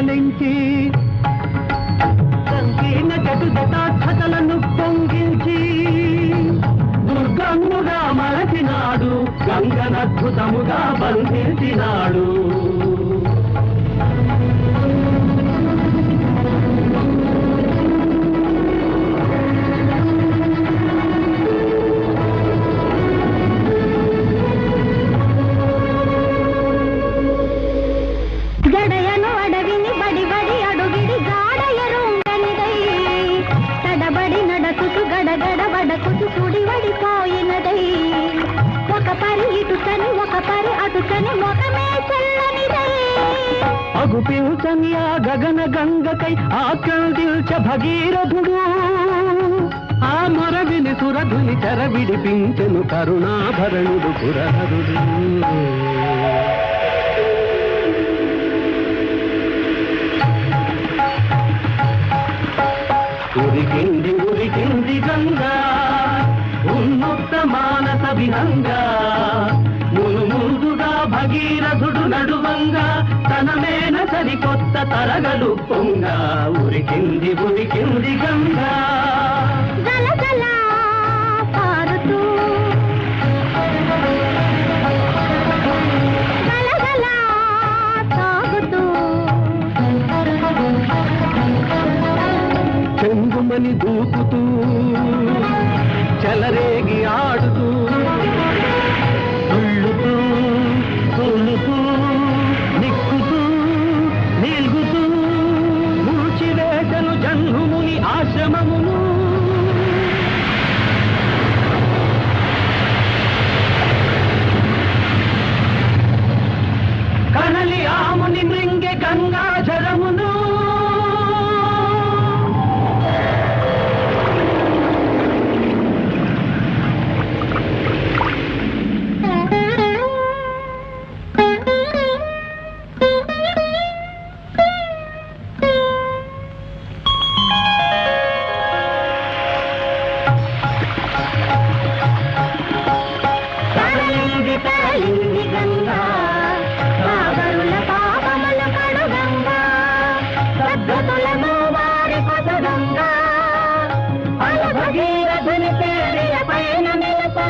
నుంచి సంకీర్ణ చటు జటాక్షతలను పొంగించి దుర్గమ్ముగా మరచినాడు గంగనద్భుతముగా బంధించినాడు. అగుపించని ఆ గగన గంగకై ఆక్రందిల్చ భగీరథుడు. ఆ మరవిని సురధుని చెర విడిపించెను కరుణాభరణుడు పురహరుడు. ఉరికింది ఉరికింది గంగా ఉన్ముక్త మానస విహంగా. భగీరథుడు నడువంగా తనమేన సరికొత్త తరగలు పొంగ ఉరికింది ఉరికింది గంగా. చెంగుమని దూకుతూ చెలరేగి ఆడుతూ ఆశ్రమమును కనలి ఆముని మృంగి గంగాధరమును you